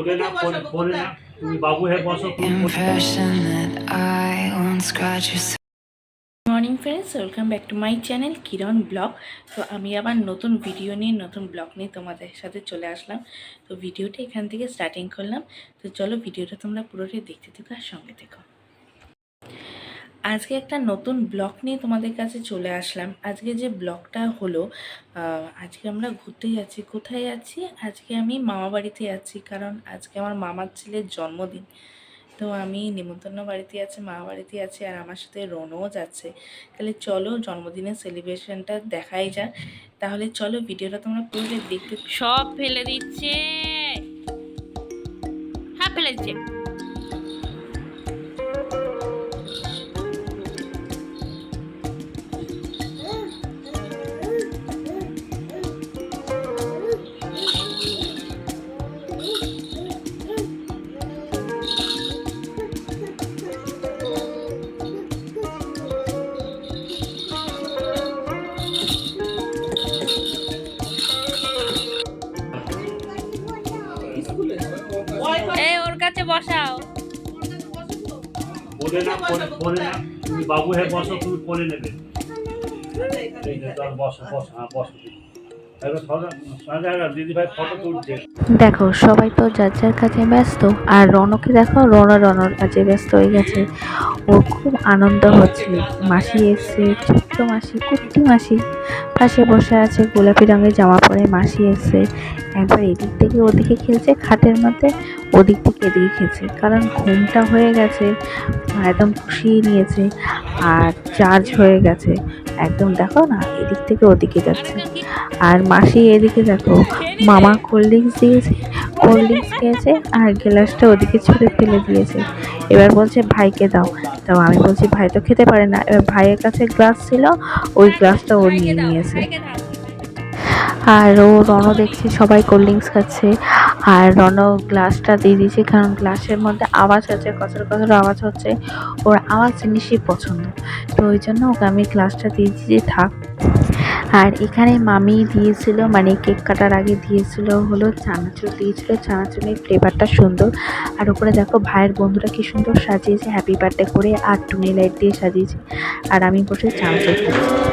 বলে না বলে- না তুমি বাবু হয়ে বসো morning friends welcome back to my channel Kiran blog তো আমি আবার নতুন ভিডিও নিয়ে নতুন ব্লগ নিয়ে তোমাদের সাথে চলে আসলাম। তো ভিডিওটা এখান থেকে স্টার্টিং করলাম। তো চলো ভিডিওটা তোমরা পুরোটাই দেখতে থাকো আর সঙ্গে দেখো আজকে একটা নতুন ব্লগ নিয়ে তোমাদের কাছে চলে আসলাম। আজকে যে ব্লগটা হলো আজকে আমরা ঘুরতে যাচ্ছি। কোথায় যাচ্ছি? আজকে আমি মামা বাড়িতে যাচ্ছি, কারণ আজকে আমার মামার ছেলের জন্মদিন। তো আমি নিমন্ত্রণ বাড়িতে আছি, মামা বাড়িতে আছি, আর আমার সাথে রনও যাচ্ছে। তাহলে চলো জন্মদিনের সেলিব্রেশনটা দেখাই যাক। তাহলে চলো ভিডিওটা তোমরা পুরো দেখতে সব ফেলে দিচ্ছে। হ্যাঁ ফেলে এই ওর কাছে বসাও। বলে না বলে- না। তুমি বাবু হয়ে বসো তুমি নেবে। হ্যাঁ দেখো সবাই তো যার যার কাজে ব্যস্ত আর রনকে দেখো রন রনর কাজে ব্যস্ত হয়ে গেছে। ওর খুব আনন্দ হচ্ছে। মাসি এসছে মাসি, কুট্টি মাসি। পাশে বসে আছে গোলাপি রঙের জামা পরে মাসি এসছে একবার এদিক থেকে ওদিকে খেলছে, খাটের মধ্যে ওদিক থেকে এদিকে খেলছে। কারণ ঘুমটা হয়ে গেছে, একদম খুশিয়ে নিয়েছে আর চার্জ হয়ে গেছে। একদম দেখো না, এদিক থেকে ওদিকে যাচ্ছে। আর মাসি এদিকে দেখো, মামা কোল্ড ড্রিঙ্কস দিয়েছে কোল্ড ড্রিঙ্কস খেয়েছে আর গ্লাসটা ওদিকে ছুঁড়ে ফেলে দিয়েছে। এবার বলছে, ভাইকে দাও। তাও আমি বলছি, ভাই তো খেতে পারে না। এবার ভাইয়ের কাছে গ্লাস ছিল, ওই গ্লাসটা ও নিয়ে নিয়েছে। আর ও রণ দেখছে, সবাই কোল্ড ড্রিঙ্কস খাচ্ছে। আর রণ গ্লাসটা দিয়ে দিয়েছে, কারণ গ্লাসের মধ্যে আওয়াজ হচ্ছে, কচর কচর আওয়াজ হচ্ছে। ওর আওয়াজ জিনিসই পছন্দ। তো ওই জন্য ওকে আমি গ্লাসটা দিয়ে দিয়েছি থাক। আর এখানে মামি দিয়েছিল মানে কেক কাটার আগে দিয়েছিল হলো চানাচুর, দিয়েছিল চানাচুরের ফ্লেভারটা সুন্দর। আর ওপরে দেখো ভাইয়ের বন্ধুরা কি সুন্দর সাজিয়েছে হ্যাপি বার্থডে করে আর টুনি লাইট দিয়ে সাজিয়েছে। আর আমি বসে চানাচুর খাচ্ছি।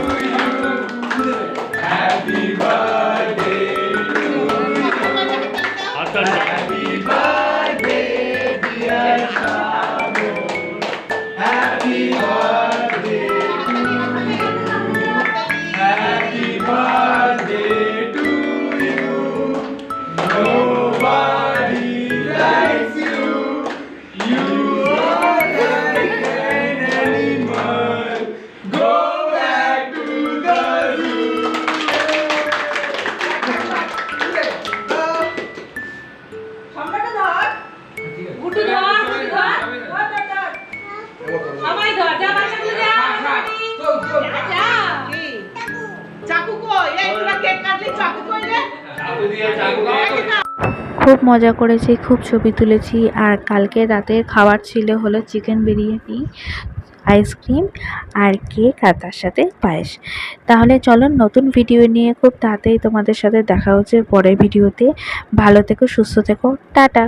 খুব মজা করেছি, খুব ছবি তুলেছি, আর কালকে রাতের খাবার ছিল হলো চিকেন বিরিয়ানি আইসক্রিম আর কেক আর তার সাথে পায়েস। তাহলে চলো নতুন ভিডিও নিয়ে খুব তাড়াতাড়ি তোমাদের সাথে দেখা হচ্ছে পরের ভিডিওতে ভালো থেকো, সুস্থ থেকো, টাটা।